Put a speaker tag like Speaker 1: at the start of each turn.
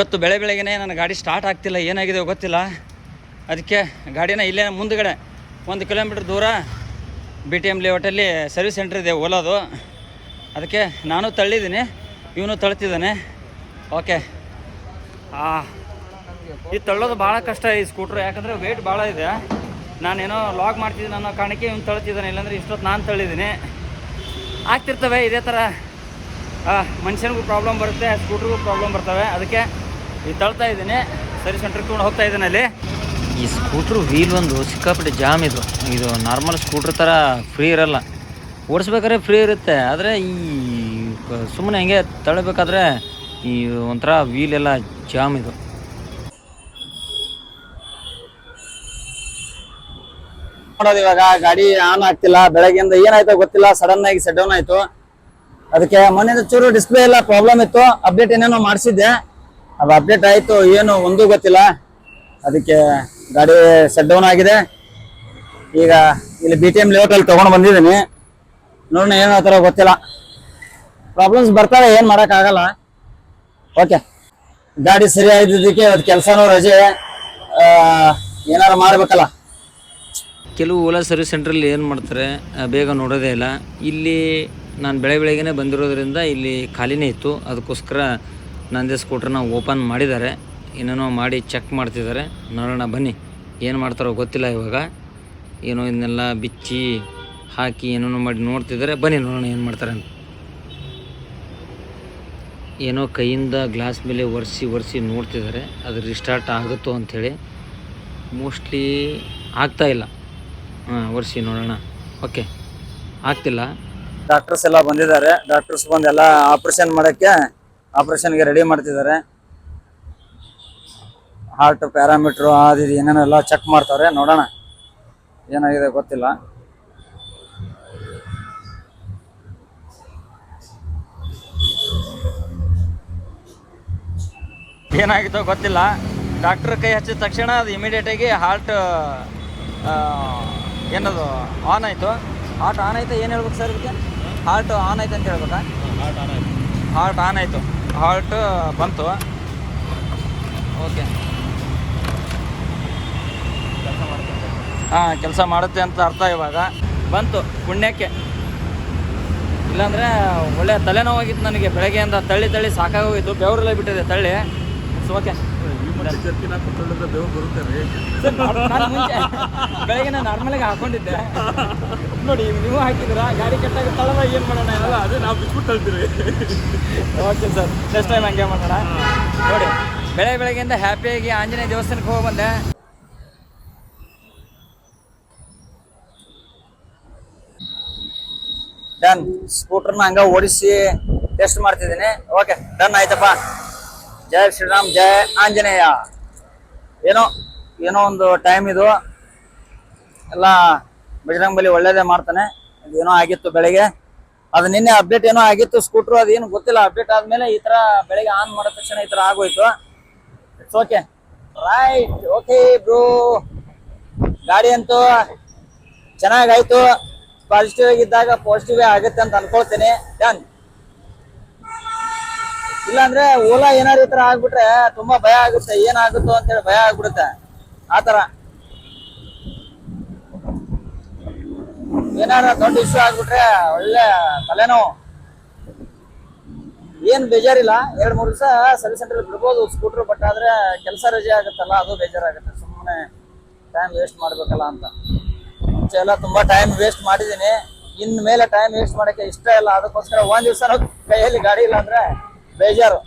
Speaker 1: ಇವತ್ತು ಬೆಳೆ ಬೆಳಗ್ಗೆನೇ ನನ್ನ ಗಾಡಿ ಸ್ಟಾರ್ಟ್ ಆಗ್ತಿಲ್ಲ, ಏನಾಗಿದೆ ಗೊತ್ತಿಲ್ಲ. ಅದಕ್ಕೆ ಗಾಡಿನ ಇಲ್ಲೇ ಮುಂದ್ಗಡೆ ಒಂದು ಕಿಲೋಮೀಟ್ರ್ ದೂರ ಬಿ ಟಿ ಎಂ ಲೇಔಟಲ್ಲಿ ಸರ್ವಿಸ್ ಸೆಂಟ್ರ್ ಇದೆ ಓಲಾದು. ಅದಕ್ಕೆ ನಾನು ತಳ್ಳಿದ್ದೀನಿ, ಇವನು ತಳ್ತಿದ್ದಾನೆ. ಓಕೆ ಈ ತಳ್ಳೋದು ಭಾಳ ಕಷ್ಟ ಈ ಸ್ಕೂಟ್ರ್ ಯಾಕಂದರೆ ವೆಯ್ಟ್ ಭಾಳ ಇದೆ. ನಾನೇನೋ ಲಾಗ್ ಮಾಡ್ತಿದ್ದೀನಿ ಅನ್ನೋ ಕಾರಣಕ್ಕೆ ಇವ್ನು ತಳ್ತಿದ್ದಾನೆ, ಇಲ್ಲಾಂದರೆ ಇಷ್ಟೊತ್ತು ನಾನು ತಳ್ಳಿದ್ದೀನಿ. ಆಗ್ತಿರ್ತವೆ, ಇದೇ ಥರ ಮನುಷ್ಯನಿಗೂ ಪ್ರಾಬ್ಲಮ್ ಬರುತ್ತೆ ಸ್ಕೂಟ್ರಿಗೂ ಪ್ರಾಬ್ಲಮ್ ಬರ್ತವೆ. ಅದಕ್ಕೆ ಈ ತಳ್ತಾ ಇದ್ದೀನಿ. ಸರಿ ಸೆಂಟ್ರಿಗೆ ತೊಗೊಂಡು ಹೋಗ್ತಾ ಇದ್ದೀನಿ ಅಲ್ಲಿ. ಈ ಸ್ಕೂಟ್ರು ವೀಲ್ ಒಂದು ಸಿಕ್ಕಾಪಟ್ಟೆ ಜಾಮ್ ಇದು. ಇದು ನಾರ್ಮಲ್ ಸ್ಕೂಟ್ರ್ ಥರ ಫ್ರೀ ಇರಲ್ಲ. ಓಡಿಸ್ಬೇಕಾದ್ರೆ ಫ್ರೀ ಇರುತ್ತೆ. ಆದರೆ ಈ ಸುಮ್ಮನೆ ಹೆಂಗೆ ತಳ್ಳಬೇಕಾದ್ರೆ ಈ ಒಂಥರ ವೀಲ್ ಎಲ್ಲ ಜಾಮ್ ಇದು.
Speaker 2: ನೋಡೋದು ಇವಾಗ ಗಾಡಿ ಆನ್ ಆಗ್ತಿಲ್ಲ. ಬೆಳಗ್ಗೆಯಿಂದ ಏನಾಯ್ತೋ ಗೊತ್ತಿಲ್ಲ. ಸಡನ್ ಆಗಿ ಸೆಟ್ ಡೌನ್ ಆಯ್ತು. ಅದಕ್ಕೆ ಮೊನ್ನೆ ಚೂರು ಡಿಸ್ಪ್ಲೇ ಎಲ್ಲ ಪ್ರಾಬ್ಲಮ್ ಇತ್ತು. ಅಪ್ಡೇಟ್ ಏನೇನೋ ಮಾಡಿಸಿದ್ದೆ. ಅದು ಅಪ್ಡೇಟ್ ಆಯ್ತು ಏನು ಒಂದೂ ಗೊತ್ತಿಲ್ಲ. ಅದಕ್ಕೆ ಗಾಡಿ ಸೆಟ್ ಡೌನ್ ಆಗಿದೆ. ಈಗ ಇಲ್ಲಿ ಬಿ ಟಿ ಎಂ ಲೇಔಟಲ್ಲಿ ತೊಗೊಂಡು ಬಂದಿದ್ದೀನಿ. ನೋಡೋಣ ಏನೋ ಥರ ಗೊತ್ತಿಲ್ಲ. ಪ್ರಾಬ್ಲಮ್ಸ್ ಬರ್ತಾವೆ ಏನು ಮಾಡೋಕ್ಕಾಗಲ್ಲ ಓಕೆ ಗಾಡಿ ಸರಿ ಆಗಿದ್ದಕ್ಕೆ ಅದು ಕೆಲಸನೂ ರಜೆ. ಆ, ಏನಾರು ಮಾಡಬೇಕಲ್ಲ.
Speaker 1: ಕೆಲವು ಓಲಾ ಸರ್ವಿಸ್ ಸೆಂಟ್ರಲ್ಲಿ ಏನು ಮಾಡ್ತಾರೆ ಬೇಗ ನೋಡೋದೇ ಇಲ್ಲ. ಇಲ್ಲಿ ನಾನು ಬೆಳೆ ಬೆಳಗ್ಗೆನೇ ಬಂದಿರೋದ್ರಿಂದ ಇಲ್ಲಿ ಖಾಲಿನೇ ಇತ್ತು. ಅದಕ್ಕೋಸ್ಕರ ನಂದೇ ಸ್ಕೂಟ್ರನ್ನ ಓಪನ್ ಮಾಡಿದ್ದಾರೆ. ಏನೇನೋ ಮಾಡಿ ಚೆಕ್ ಮಾಡ್ತಿದ್ದಾರೆ. ನೋಡೋಣ, ಬನ್ನಿ. ಏನು ಮಾಡ್ತಾರೋ ಗೊತ್ತಿಲ್ಲ ಇವಾಗ. ಏನೋ ಇದನ್ನೆಲ್ಲ ಬಿಚ್ಚಿ ಹಾಕಿ ಏನೇನೋ ಮಾಡಿ ನೋಡ್ತಿದ್ದಾರೆ. ಬನ್ನಿ, ನೋಡೋಣ ಏನು ಮಾಡ್ತಾರೆ ಅಂತ. ಏನೋ ಕೈಯಿಂದ ಗ್ಲಾಸ್ ಮೇಲೆ ಒರೆಸಿ ಒರೆಸಿ ನೋಡ್ತಿದ್ದಾರೆ. ಅದು ರಿಸ್ಟಾರ್ಟ್ ಆಗುತ್ತೋ ಅಂಥೇಳಿ. ಮೋಸ್ಟ್ಲಿ ಆಗ್ತಾಯಿಲ್ಲ ಹಾಂ, ಒರೆಸಿ ನೋಡೋಣ. ಓಕೆ ಆಗ್ತಿಲ್ಲ.
Speaker 2: ಡಾಕ್ಟರ್ಸ್ ಎಲ್ಲ ಬಂದಿದ್ದಾರೆ. ಡಾಕ್ಟರ್ಸ್ ಬಂದೆಲ್ಲ ಆಪ್ರೇಷನ್ ಮಾಡಕ್ಕೆ ಆಪರೇಷನ್ಗೆ ರೆಡಿ ಮಾಡ್ತಿದ್ದಾರೆ. ಹಾರ್ಟ್ ಪ್ಯಾರಾಮೀಟ್ರು ಅದು ಇದು ಏನೇನೋ ಎಲ್ಲ ಚೆಕ್ ಮಾಡ್ತಾರೆ ನೋಡೋಣ. ಏನಾಗಿದೆ ಗೊತ್ತಿಲ್ಲ.
Speaker 1: ಏನಾಗಿತ್ತೋ ಗೊತ್ತಿಲ್ಲ. ಡಾಕ್ಟ್ರ್ ಕೈ ಹಚ್ಚಿದ ತಕ್ಷಣ ಅದು ಇಮಿಡಿಯೇಟಾಗಿ ಹಾರ್ಟ್ ಏನದು ಆನ್ ಆಯಿತು. ಹಾರ್ಟ್ ಆನ್ ಆಯ್ತು? ಏನು ಹೇಳ್ಬೇಕು ಸರ್ ಇದಕ್ಕೆ? ಹಾರ್ಟ್ ಆನ್ ಆಯ್ತು ಅಂತ ಹೇಳ್ಬೇಕಾ? ಹಾರ್ಟ್ ಆನ್ ಆಯಿತು. ಹಾರ್ಟ್ ಬಂತು. ಓಕೆ. ಹಾಂ ಕೆಲಸ ಮಾಡುತ್ತೆ ಅಂತ ಅರ್ಥ ಇವಾಗ. ಬಂತು, ಪುಣ್ಯಕ್ಕೆ. ಇಲ್ಲಾಂದರೆ ಒಳ್ಳೆ ತಲೆನೋವಾಗಿತ್ತು ನನಗೆ. ಬೆಳಗ್ಗೆಯಿಂದ ತಳ್ಳಿ ತಳ್ಳಿ ಸಾಕಾಗೋಗಿತ್ತು. ಬೆವರಲ್ಲೇ ಬಿಟ್ಟಿದೆ ತಳ್ಳಿ. ಸೊ ಓಕೆ ಬೆಳಗ್ಗೆ ನಾನು ನಾರ್ಮಲಾಗಿ ಹಾಕೊಂಡಿದ್ದೆ. ನೋಡಿ ನೀವು ಹಾಕಿದ್ರ ಗಾಡಿ ಕೆಟ್ಟಾಗ ತಳವ ಏನು ಮಾಡೋಣ? ಅಲ್ಲ
Speaker 3: ಅದೇ ನಾವು ಬಿಟ್ಬಿಟ್ಟು ತಳ್ತೀರಿ.
Speaker 1: ಓಕೆ ಸರ್ ನೆಕ್ಸ್ಟ್ ಟೈಮ್ ಹಂಗೆ ಮಾಡೋಣ. ನೋಡಿ ಬೆಳೆ ಬೆಳಗ್ಗೆಯಿಂದ ಹ್ಯಾಪಿಯಾಗಿ ಆಂಜನೇಯ ದೇವಸ್ಥಾನಕ್ಕೆ ಹೋಗಿ ಬಂದೆ.
Speaker 2: ಡನ್ ಸ್ಕೂಟರ್ನ ಹಂಗ ಓಡಿಸಿ ಟೆಸ್ಟ್ ಮಾಡ್ತಿದ್ದೀನಿ. ಓಕೆ ಡನ್ ಆಯ್ತಪ್ಪ. ಜಯ ಶ್ರೀರಾಮ್ ಜಯ ಆಂಜನೇಯ. ಏನೋ ಏನೋ ಒಂದು ಟೈಮ್ ಇದು. ಎಲ್ಲ ಬಜರಂಗ್ ಬಲಿ ಒಳ್ಳೇದೇ ಮಾಡ್ತಾನೆ. ಏನೋ ಆಗಿತ್ತು ಬೆಳಿಗ್ಗೆ. ಅದು ನಿನ್ನೆ ಅಪ್ಡೇಟ್ ಏನೋ ಆಗಿತ್ತು ಸ್ಕೂಟ್ರು ಅದೇನು ಗೊತ್ತಿಲ್ಲ. ಅಪ್ಡೇಟ್ ಆದ್ಮೇಲೆ ಈ ತರ ಬೆಳಿಗ್ಗೆ ಆನ್ ಮಾಡಿದ ತಕ್ಷಣ ಈ ತರ ಆಗೋಯ್ತು. It's okay right okay bro ಗಾಡಿ ಅಂತೂ ಚೆನ್ನಾಗಾಯ್ತು. ಪಾಸಿಟಿವ್ ಆಗಿದ್ದಾಗ ಪಾಸಿಟಿವ್ ಆಗುತ್ತೆ ಅಂತ ಅನ್ಕೊಳ್ತೀನಿ. ಡನ್ ಇಲ್ಲಾಂದ್ರೆ ಓಲಾ ಏನಾದ್ರು ಈ ತರ ಆಗ್ಬಿಟ್ರೆ ತುಂಬಾ ಭಯ ಆಗುತ್ತೆ. ಏನಾಗುತ್ತೋ ಅಂತೇಳಿ ಭಯ ಆಗ್ಬಿಡುತ್ತೆ. ಆತರ ಏನಾರ ದೊಡ್ಡ ಇಶ್ಯೂ ಆಗ್ಬಿಟ್ರೆ ಒಳ್ಳೆ ತಲೆನೋವು. ಏನ್ ಬೇಜಾರಿಲ್ಲ. ಎರಡ್ ಮೂರು ದಿವಸ ಸರ್ವಿಸ್ ಸೆಂಟರ್ ಬಿಡ್ಬೋದು ಸ್ಕೂಟರ್ ಬಟ್ ಆದ್ರೆ ಕೆಲಸ ರಜೆ ಆಗುತ್ತಲ್ಲ, ಅದು ಬೇಜಾರಾಗುತ್ತೆ. ಸುಮ್ಮನೆ ಟೈಮ್ ವೇಸ್ಟ್ ಮಾಡ್ಬೇಕಲ್ಲ ಅಂತ. ಮುಂಚೆ ಎಲ್ಲ ತುಂಬಾ ಟೈಮ್ ವೇಸ್ಟ್ ಮಾಡಿದೀನಿ ಇನ್ ಮೇಲೆ ಟೈಮ್ ವೇಸ್ಟ್ ಮಾಡಕ್ಕೆ ಇಷ್ಟ ಇಲ್ಲ. ಅದಕ್ಕೋಸ್ಕರ ಒಂದ್ ದಿವಸ ಕೈಯಲ್ಲಿ ಗಾಡಿ ಇಲ್ಲ ಅಂದ್ರೆ ಬೇಜಾರು